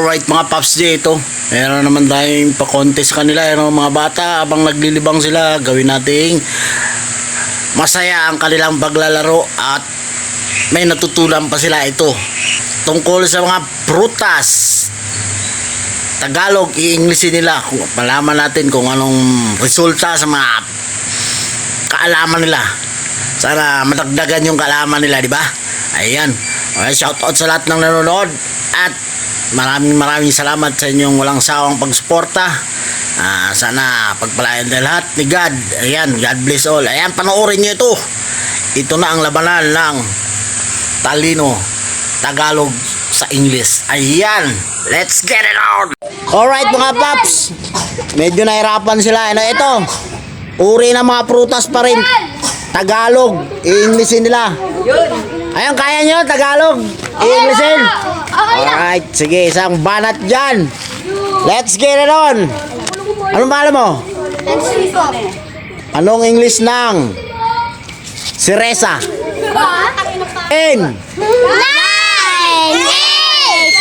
Alright mga paps dito. Meron naman tayong pa-contest kanila. Ano, mga bata, habang naglilibang sila, gawin nating masaya ang kanilang paglalaro at may natutunan pa sila ito. Tungkol sa mga prutas. Tagalog, i-Englishin nila. Malaman natin kung anong resulta sa mga kaalaman nila. Sana madagdagan yung kaalaman nila, di ba? Ayan. Okay, shout out sa lahat ng nanonood at maraming maraming salamat sa inyong walang sawang pagsuporta. Ah, sana pagpalain din lahat ni God. Ayan, God bless all. Ayan, panoorin niyo ito. Ito na ang labanan ng Talino Tagalog sa English. Ayan, let's get it on. Alright mga paps, medyo nahirapan sila. Ano ito? Uri ng mga prutas pa rin. Tagalog, i-Englishin nila. Ayun, kaya nyo, Tagalog. I-Englishin. Alright, sige, isang banat dyan. Let's get it on. Anong pangalan mo? Anong English ng Siresa? N. Nine, eight,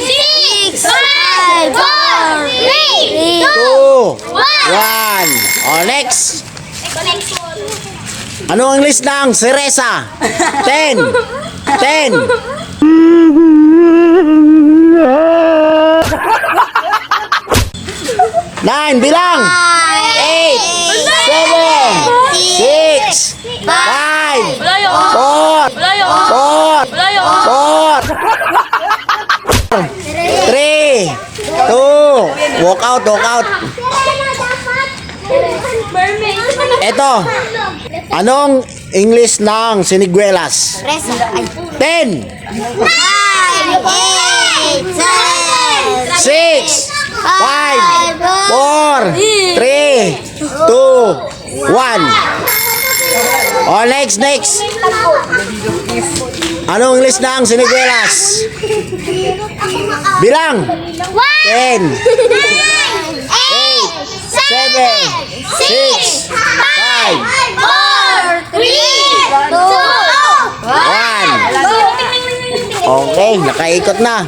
six, five, four, three, two, 2, 1. O, next. Anong English ng Siresa? 10. 10. Nine, bilang. Eight, seven, six, five, four, four, four, three, two, walk out, walk out. Eto, anong English ng siniguelas? Ten, Nine, eight, seven, six, five, four, three, two, one. O, next, next. Anong English ng siniguelas? Bilang. Ten, eight, seven, six, five, four, three, two, one. Okay, nakaikot na.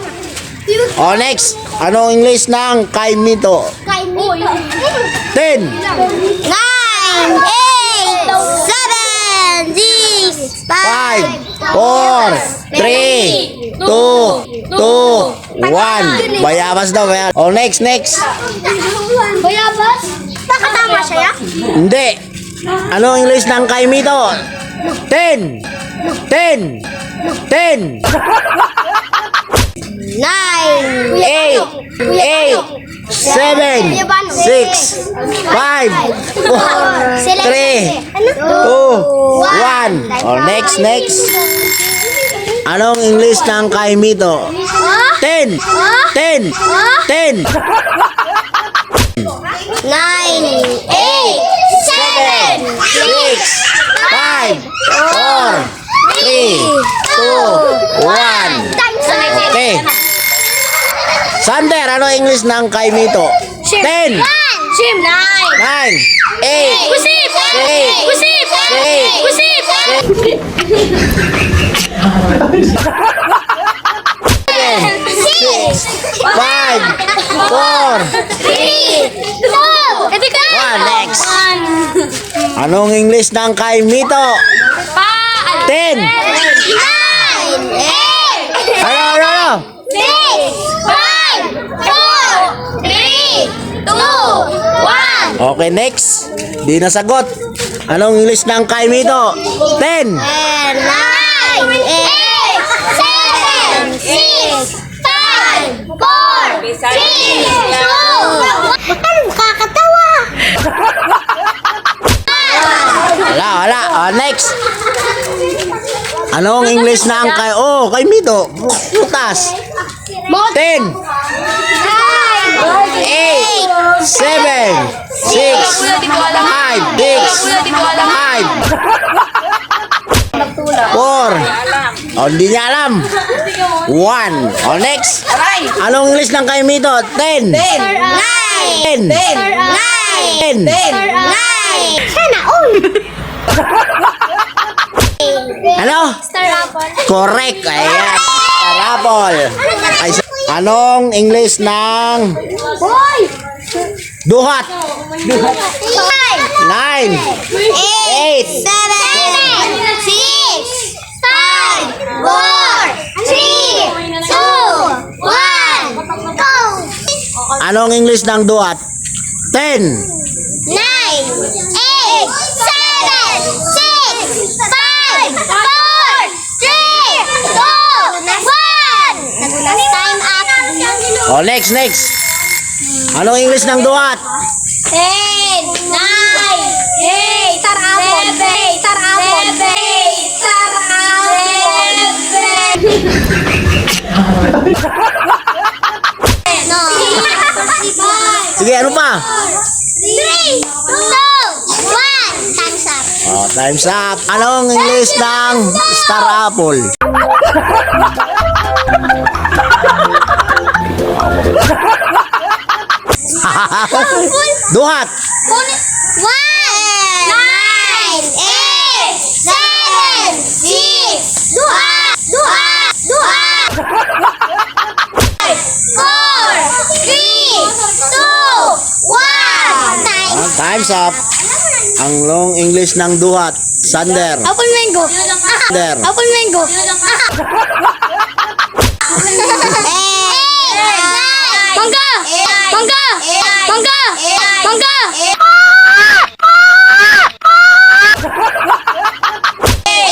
O, next. Anong English ng kaimito? Ten, Nine, eight, seven, six, five, four, three, two, two, one. Bayabas daw, bayabas. O, next, next. Bayabas? Nakatama siya ya? Hindi. Anong English ng kaimito? Ten, ten, ten, Nine, eight, eight, seven, six, five, four, three, two, one. O, next, next. Anong English ng kaimito? Ten, ten, ten, Nine, eight, seven, six, five, four, three, two, one. Okay. Sander, ano English ng kaimito? Ten, Sim, nine. nine, eight, Kusip! Eight. Kusip! Eight. Kusip! six, five, four, Three, two, one. Next. Anong English ng kaimito? Ten. Nine, Okay, next. Di nasagot. Anong English ng kain dito? 10. 9, 8, 7, 6, 5, 4, 3, 2, 1. Ano kakatawa? Wala, wala. Oh, next. Anong English ng kain? Oh, kain dito. Putas. 10. 9, 8, 7, di ko alam. Five. Six. Alam. Five. Four. O, oh, hindi niya alam. One. O, next. Anong English ng kayo mito? Ten. Ten. Ah. Nine. Ten. Ah. Nine. Ten. Ah. Nine. Sana all. Ano? Star apple. Correct. Ayan. Star apple. Ano anong English ng... Boy! Duhat? Five! Nine. Eight! Seven! Six! Five! Four! Three! Two! One! Go! Anong English ng duhat? Ten. Nine! Eight! Seven! Six! Five! Four! Three! Two! One! Time up! O, next, next. Anong English ng duhat? Ten! Nine! Eight! Tarapon! Seven! Tarapon! Seven! Tarapon! No! Sige, ano pa? Three! Two! One! Time's up! O, time's up. Anong English ng star apple? duhat. One! Nine! Eight! Seven! Six! Dua! Dua! Dua! Four! Three! Two! One! Time! Time's up. Ang long English ng duhat. Sander. Apple mango! Sander. Apple mango! Mangga! Mangga! Mangga! Mangga!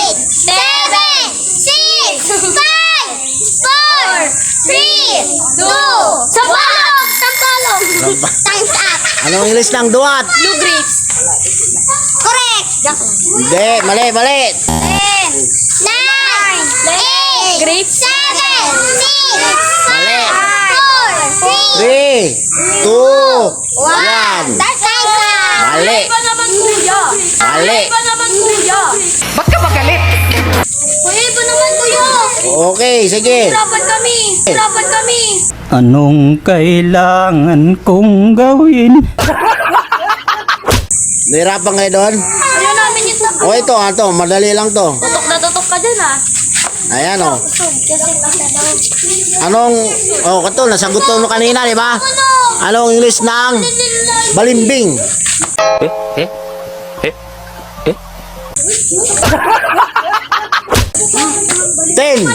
Seven, six, five, four, three, two, sampalok! Sampalok! Time's up! Anong English ng duhat? Blue grapes. Correct! Hindi, mali, mali. Ten, nine, eight, Grapes? seven, six, Mali. four, three, 3, 2, one. 1. That's time's up! Mali. Iba naman kuya. Mali. Iba naman kuya. Kuya, iba naman kuya! Okay, sige. Hirapan kami. Hirapan kami. Anong kailangan kong gawin? Nahirapan kayo doon? Ayaw namin yung tatlo. O ito, ito, madali lang to. Tutok na tutok ka dyan ah. Ayan o. Anong, oh, ito, nasagot to no kanina, di ba? Anong English ng balimbing? Ten. Nine,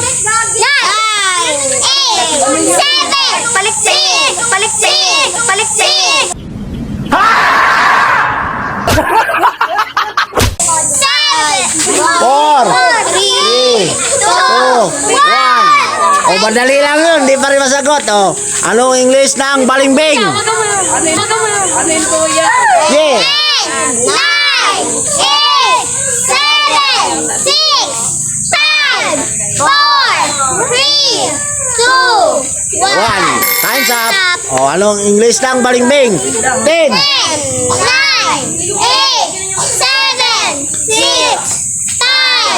eight, seven, palikpik, palikpik, palikpik. Madali lang yun. Di pa rin masagot. O, anong English ng balimbing? Yun. Yun. Alin kuya? Yeah. ten, nine, eight, seven, six, five, four, three, two, One. one. Time's up. O, anong English ng balimbing? Ten. Ten, nine, eight, seven,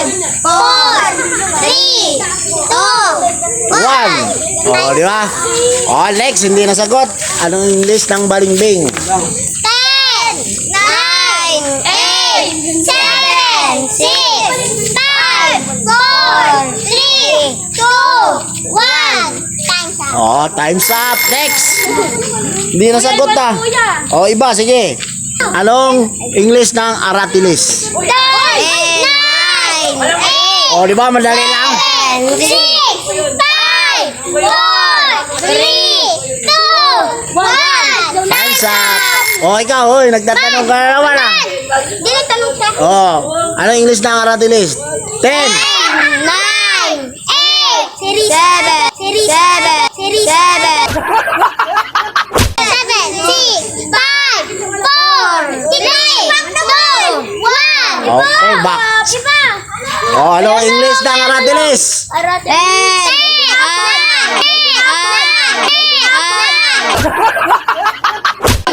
six, five, four, three, two, One. O, di ba? O, next, hindi nasagot. Anong English ng balimbing? Ten, nine, eight, seven, six, five, four, three, two, one. Time's up. O, time's up. Next. Hindi nasagot ah. O, iba, sige. Anong English ng aratilis? Ten, nine, eight, o, di ba? Madali lang. 10, 6, 5, 4, 3, 2, 1. Time's up. O, ikaw, oy, nagtatanong ka na naman ah. Hindi nagtanong ka. O, ano English na ang aratilis? 10, 9, O, anong English ng aratilis? Ten,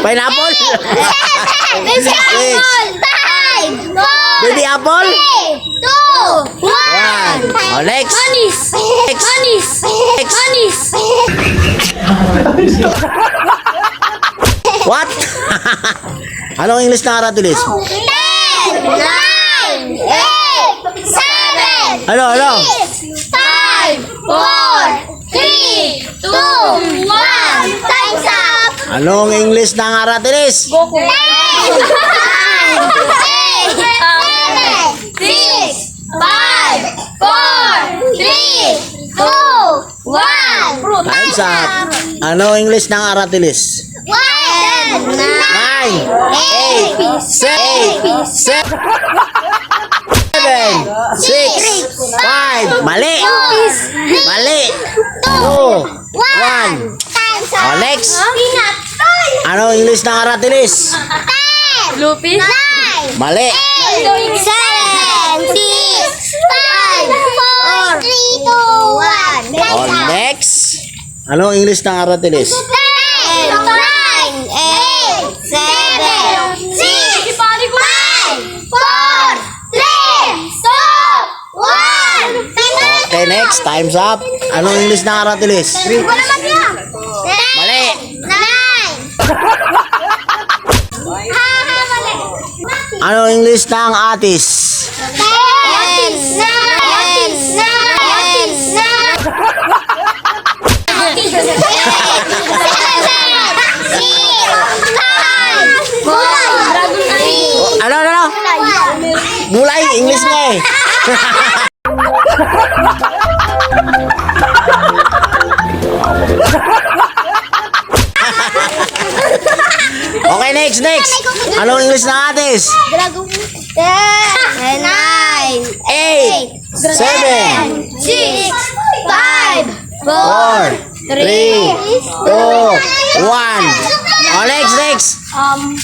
Pineapple? Baby apple. Five, four, Baby apple? three, two, One. one. O, next. Anis. Next. Anis. Next. Anis. What? anong English ng aratilis? Ten, nine, eight, Ano, ano? six, five, four, three, two, one. Time's up. Anong English ng Aratilis? Goku. Ten, nine, eight, seven, six, five, four, three, two, one. Time's up. Ano English ng Aratilis? One, Nine, eight, seven, seven, six, five. Mali. Mali. Two, one. O, up. next. Ano English ng Aratilis? Nine, Mali. seven, six, five, four, three, two, one. O, up. next. Ano English ng Aratilis? Ten, nine, eight, seven, six, five, four, three, two, one. Okay, next. Time's up. Ano English ng Aratilis? Wala man yan. Mali. Nine. Ha, ha, mali. Ano English ng Atis? Ten, nine, nine. Ano, ano, ano? Mulay. English nga eh. next, next. Anong English ng Atis? Ten, nine, Eight, seven, six, five, four, three, two, one. Oh, next, next. Um,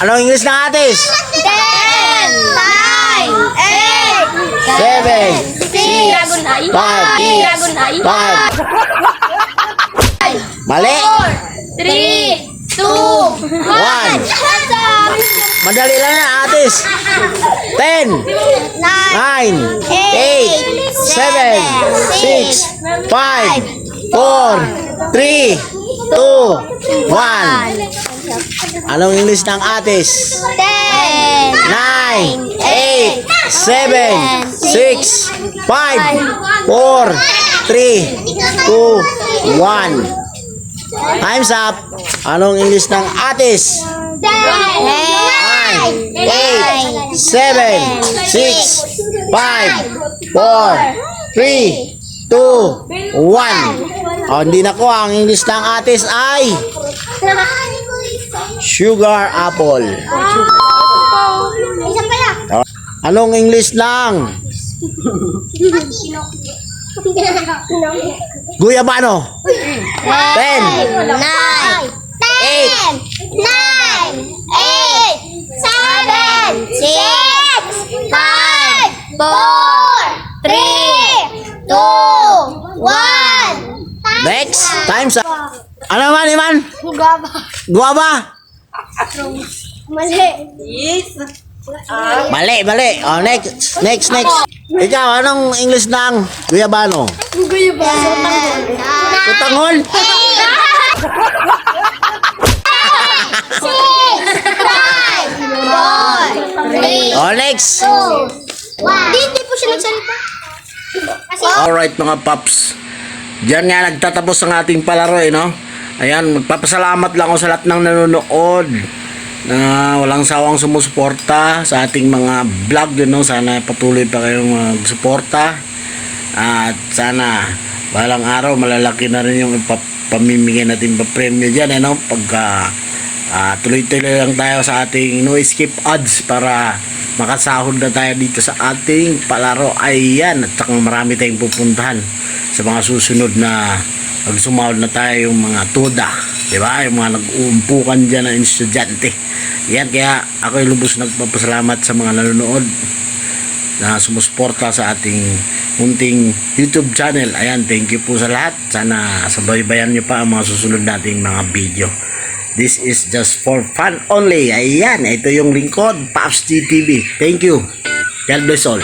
Anong English ng Atis? ten, nine, eight, Seven, Dragon Eye. five, Dragon five. Mali. Three, two, One. Madali lang yan, Atis. Ten, nine, eight, seven, six, five, four, three, two, one. Anong English ng Atis? ten, Nine, eight, seven, six, five, four, three, two, one. Time's up. Anong English ng Atis? Nine, eight, seven, six, five, four, three, two, one. O, hindi na ko. Ang English ng Atis ay sugar apple. Isa pala. O, Anong English ng guyabano? Ten, Nine, Next, time's up. Ano man, Iman? Gugaba. Guava? Mali. Mali, mali. O, next, next, next. Ikaw, anong English ng guyabano? Guyaba. Kutanghol? Six, five, four, three, O, next. one. Hindi po siya nagsalita. Alright mga paps. Diyan nga nagtatapos ang ating palaro eh, no? Ayan, magpapasalamat lang ako sa lahat ng nanonood na walang sawang sumusuporta sa ating mga vlog yun, no? Sana patuloy pa kayong magsuporta. At sana balang araw malalaki na rin yung pamimigay natin pa premyo dyan, eh, no? Pagka ah, tuloy-tuloy lang tayo sa ating no skip ads para makasahod na tayo dito sa ating palaro. Ayan, at saka marami tayong pupuntahan sa mga susunod na pag sumahod na tayo yung mga tuda, di ba? Yung mga nag-uumpukan dyan na estudyante. Yan, kaya ako yung lubos nagpapasalamat sa mga nanonood na sumusuporta sa ating munting YouTube channel. Ayan, thank you po sa lahat. Sana sabaybayan nyo pa ang mga susunod nating mga video. This is just for fun only. Ayan, ito yung lingkod, Paps TV. Thank you. God bless all.